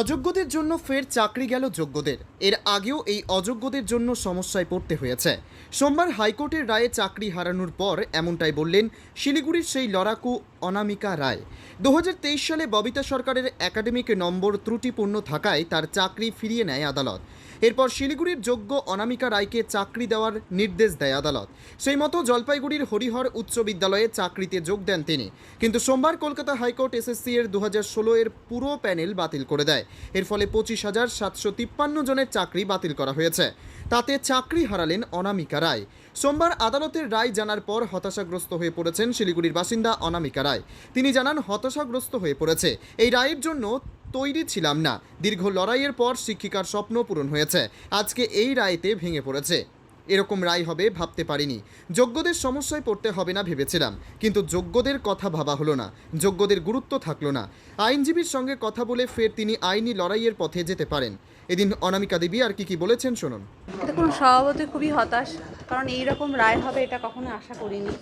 অযোগ্যদের জন্য ফের চাকরি গেল যোগ্যদের। এর আগেও এই অযোগ্যদের জন্য সমস্যায় পড়তে হয়েছে। সোমবার হাইকোর্টের রায়ে চাকরি হারানোর পর এমনটাই বললেন শিলিগুড়ির সেই লড়াকু অনামিকা রায়। দু হাজার তেইশ সালে ববিতা সরকারের একাডেমিক নম্বর ত্রুটিপূর্ণ থাকায় তার চাকরি ফিরিয়ে নেয় আদালত। এরপর শিলিগুড়ির যোগ্য অনামিকা রায়কে চাকরি দেওয়ার নির্দেশ দেয় আদালত। সেই মতো জলপাইগুড়ির হরিহর উচ্চ বিদ্যালয়ে চাকরিতে যোগ দেন তিনি। কিন্তু সোমবার কলকাতা হাইকোর্ট এসএসসি এর দু হাজার ষোলো এর পুরো প্যানেল বাতিল করে দেয়। এর ফলে পঁচিশ হাজার সাতশো তিপ্পান্ন জনের চাকরি বাতিল করা হয়েছে। তাতে চাকরি হারালেন অনামিকা রায়। সোমবার আদালতের রায় জানার পর হতাশাগ্রস্ত হয়ে পড়েছেন শিলিগুড়ির বাসিন্দা অনামিকা রায়। তিনি জানান, হতাশাগ্রস্ত হয়ে পড়েছে। এই রায়ের জন্য তৈরি ছিলাম না। দীর্ঘ লড়াইয়ের পর শিক্ষিকার স্বপ্ন পূরণ হয়েছে। আজকে এই রায়তে ভেঙে পড়েছে। এরকম রায় হবে ভাবতে পারিনি। যোগ্যদের সমস্যায় পড়তে হবে না ভেবেছিলাম। কিন্তু যোগ্যদের কথা ভাবা হলো না। যোগ্যদের গুরুত্ব থাকল না। আইনজীবীর সঙ্গে কথা বলে ফের তিনি আইনি লড়াইয়ের পথে যেতে পারেন। এদিন অনামিকা দেবী আর কি কি বলেছেন শুনুন। দেখুন স্বভাবতই খুবই হতাশ, কারণ এই রকম রায় হবে এটা কখনো আশা করিনি।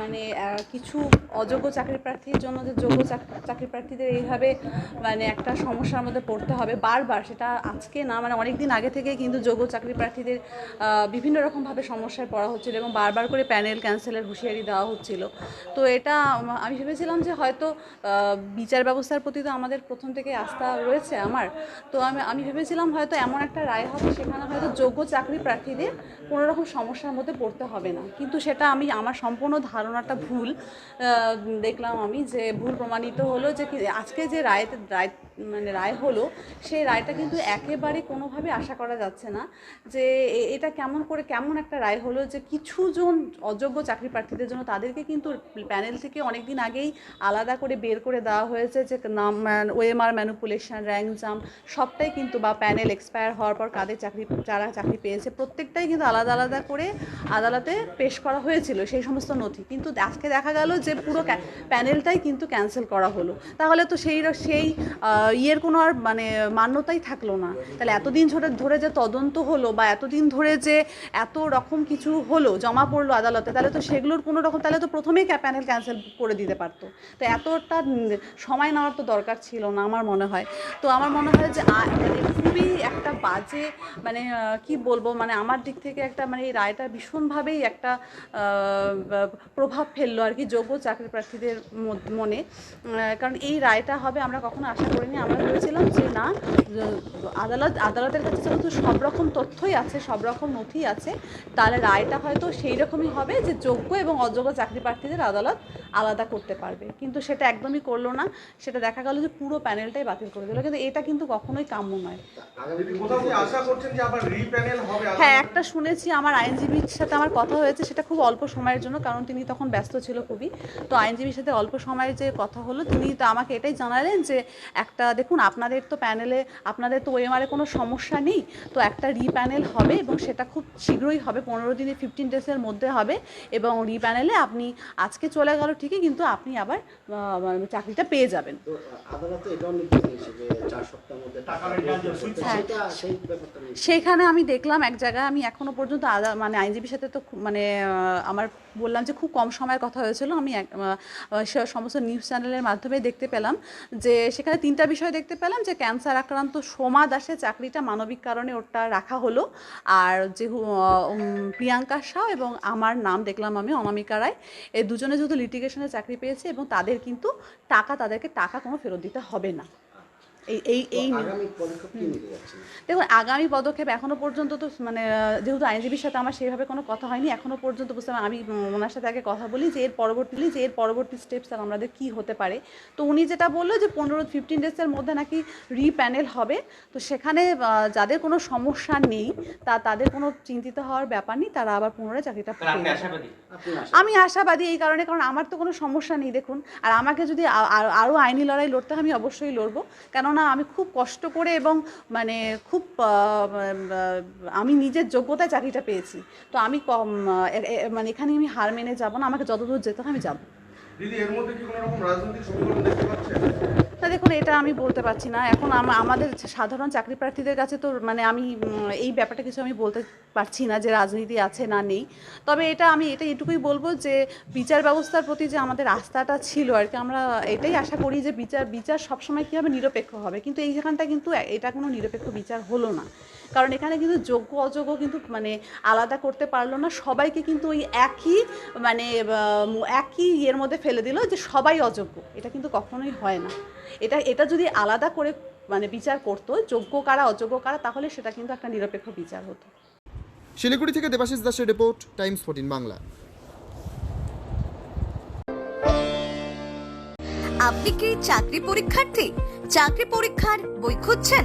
মানে কিছু অযোগ্য চাকরি প্রার্থীর জন্য যে যোগ্য চাক- চাকরি প্রার্থীদের এইভাবে মানে একটা সমস্যার মধ্যে পড়তে হবে বারবার, সেটা আজকে না মানে অনেক দিন আগে থেকে কিন্তু যোগ্য চাকরি প্রার্থীদের বিভিন্ন রকমভাবে সমস্যায় পড়া হচ্ছিল এবং বারবার করে প্যানেল ক্যান্সেলের হুঁশিয়ারি দেওয়া হচ্ছিল। তো এটা আমি ভেবেছিলাম যে হয়তো বিচার ব্যবস্থার প্রতি তো আমাদের প্রথম থেকে আস্থা রয়েছে আমার। তো আমি আমি ভেবেছিলাম হয়তো এমন একটা রায় হবে সেখানে হয়তো যোগ্য চাকরি প্রার্থীদের কোনো রকম সমস্যার মধ্যে পড়তে হবে না। কিন্তু সেটা আমি, আমার সম্পূর্ণ ধারণাটা ভুল। দেখলাম আমি যে ভুল প্রমাণিত হলো যে আজকে যে রায় রায় মানে রায় হলো, সেই রায়টা কিন্তু একেবারে কোনোভাবে আশা করা যাচ্ছে না যে এটা কেমন করে, কেমন একটা রায় হলো যে কিছু জন অযোগ্য চাকরি প্রার্থীদের জন্য তাদেরকে কিন্তু প্যানেল থেকে অনেক দিন আগেই আলাদা করে বের করে দেওয়া হয়েছে যে নাম ওএমআর ম্যানুপুলেশন, র্যাঙ্ক জাম্প, সবটাই কিন্তু বা প্যানেল এক্সপায়ার হওয়ার পর কাদের চাকরি, যারা চাকরি পেয়েছে, প্রত্যেকটাই কিন্তু আলাদা আলাদা করে আদালতে পেশ করা হয়েছিল সেই সমস্ত নথি। কিন্তু আজকে দেখা গেল যে পুরো প্যানেলটাই কিন্তু ক্যান্সেল করা হলো। তাহলে তো সেই সেই ইয়ের কোনো আর মানে মান্যতাই থাকল না। তাহলে এতদিন ধরে ধরে যে তদন্ত হলো বা এতদিন ধরে যে এত রকম কিছু হলো, জমা পড়ল আদালতে, তাহলে তো সেগুলোর কোনো রকম তাহলে তো প্রথমেই প্যানেল ক্যান্সেল করে দিতে পারতো। তো এতটা সময় নেওয়ার তো দরকার ছিল না আমার মনে হয়। তো আমার মনে হয় যে মানে খুবই একটা বাজে মানে কি বলব মানে আমার দিক থেকে একটা মানে এই রায়টা ভীষণভাবেই একটা প্রভাব ফেলল আর কি যোগ্য চাকরি প্রার্থীদের মনে। কারণ এই রায়টা হবে আমরা কখনো আশা করিনি। আমরা ভেবেছিলাম যে না আদালত, আদালতের কাছে যেহেতু সব রকম তথ্যই আছে, সব রকম নথি আছে, তাহলে রায়টা হয়তো সেই রকমই হবে যে যোগ্য এবং অযোগ্য চাকরি প্রার্থীদের আদালত আলাদা করতে পারবে। কিন্তু সেটা একদমই করল না। সেটা দেখা গেল যে পুরো প্যানেলটাই বাতিল করে দিল। কিন্তু এটা কিন্তু কখনোই কাম্য নয় কোথাও কি আশা করছেন যে আবার রিপ্যানেল হবে? হ্যাঁ একটা শুনেছি আমার আইনজীবীর সাথে আমার কথা হয়েছে সেটা খুব অল্প সময়ের জন্য কারণ তিনি তখন ব্যস্ত ছিল খুবই। তো আইনজীবীর সাথে অল্প সময়ের যে কথা হলো তিনি তো আমাকে এটাই জানালেন যে একটা দেখুন আপনাদের তো প্যানেলে আপনাদের তো ওএমআরে কোনো সমস্যা নেই তো একটা রিপ্যানেল হবে এবং সেটা খুব শীঘ্রই হবে পনেরো দিনে ফিফটিন ডেজের মধ্যে হবে এবং রিপ্যানেলে আপনি আজকে চলে গেল ঠিকই কিন্তু আপনি আবার মানে চাকরিটা পেয়ে যাবেন। আদালতে এটাও নির্দেশ দিয়েছে যে চার সপ্তাহের মধ্যে টাকা হ্যাঁ। সেইখানে আমি দেখলাম এক জায়গায় আমি এখনও পর্যন্ত মানে আইনজীবীর সাথে তো খুব- মানে আমার বললাম যে খুব কম সময়ের কথা হয়েছিল। আমি এক- সে সমস্ত নিউজ চ্যানেলের মাধ্যমে দেখতে পেলাম যে সেখানে তিনটা বিষয় দেখতে পেলাম যে ক্যান্সার আক্রান্ত সোমা দাসের চাকরিটা মানবিক কারণে ওটা রাখা হলো। আর যে প্রিয়াঙ্কা শাহ এবং আমার নাম দেখলাম আমি অনামিকা রায়। এই দুজনে যেহেতু লিটিগেশনে চাকরি পেয়েছে এবং তাদের কিন্তু টাকা তাদেরকে টাকা কোনো ফেরত দিতে হবে না। এই এই এই দেখুন আগামী পদক্ষেপ এখনও পর্যন্ত তো মানে যেহেতু আইনজীবীর সাথে আমার সেইভাবে কোনো কথা হয়নি এখনও পর্যন্ত বুঝতে পারি- আমি ওনার সাথে আগে কথা বলি যে এর পরবর্তী যে এর পরবর্তী স্টেপস আর আমাদের কী হতে পারে। তো উনি যেটা বলল যে পনেরো ফিফটিন ডেজের মধ্যে নাকি রিপ্যানেল হবে। তো সেখানে যাদের কোনো সমস্যা নেই তা তাদের কোনো চিন্তিত হওয়ার ব্যাপার নেই তারা আবার পুনরায় চাকরিটা আমি আশাবাদী এই কারণে কারণ আমার তো কোনো সমস্যা নেই দেখুন। আর আমাকে যদি আরও আইনি লড়াই লড়তে হয় আমি অবশ্যই লড়বো। কেননা আমি খুব কষ্ট করে এবং মানে খুব আমি নিজের যোগ্যতায় চাকরিটা পেয়েছি। তো আমি কম মানে এখানে আমি হার মেনে যাব না, আমাকে যতদূর যেতে আমি যাব। দিদি, এর মধ্যে কি কোনো রকম রাজনৈতিক সমীকরণ দেখতে পাচ্ছেন? না দেখুন, এটা আমি বলতে পারছি না। এখন আমাদের সাধারণ চাকরি প্রার্থীদের কাছে তো মানে আমি এই ব্যাপারটা কিছু আমি বলতে পারছি না যে রাজনীতি আছে না নেই। তবে এটা আমি, এটা এটুকুই বলব যে, বিচার ব্যবস্থার প্রতি যে আমাদের আস্থাটা ছিল আর কি, আমরা এটাই আশা করি যে বিচার বিচার সবসময় কী হবে? নিরপেক্ষ হবে। কিন্তু এইখানটা কিন্তু এটা কোনো নিরপেক্ষ বিচার হলো না। কারণ এখানে কিন্তু যোগ্য, অযোগ্য কিন্তু মানে আলাদা করতে পারল না। সবাইকে কিন্তু ওই একই মানে একই ইয়ের মধ্যে ফেলে দিল যে সবাই অযোগ্য। এটা কিন্তু কখনোই হয় না। এটা এটা যদি আলাদা করে মানে বিচার করতো যোগ্য কারা অযোগ্য কারা তাহলে সেটা কিন্তু একটা নিরপেক্ষ বিচার হতো। শিলিগুড়ি থেকে দেবাশিস দাসের রিপোর্ট টাইমস ফোর্টিন বাংলা। আপনি কি চাকরি পরীক্ষার্থী? চাকরি পরীক্ষার বই খুঁজছেন?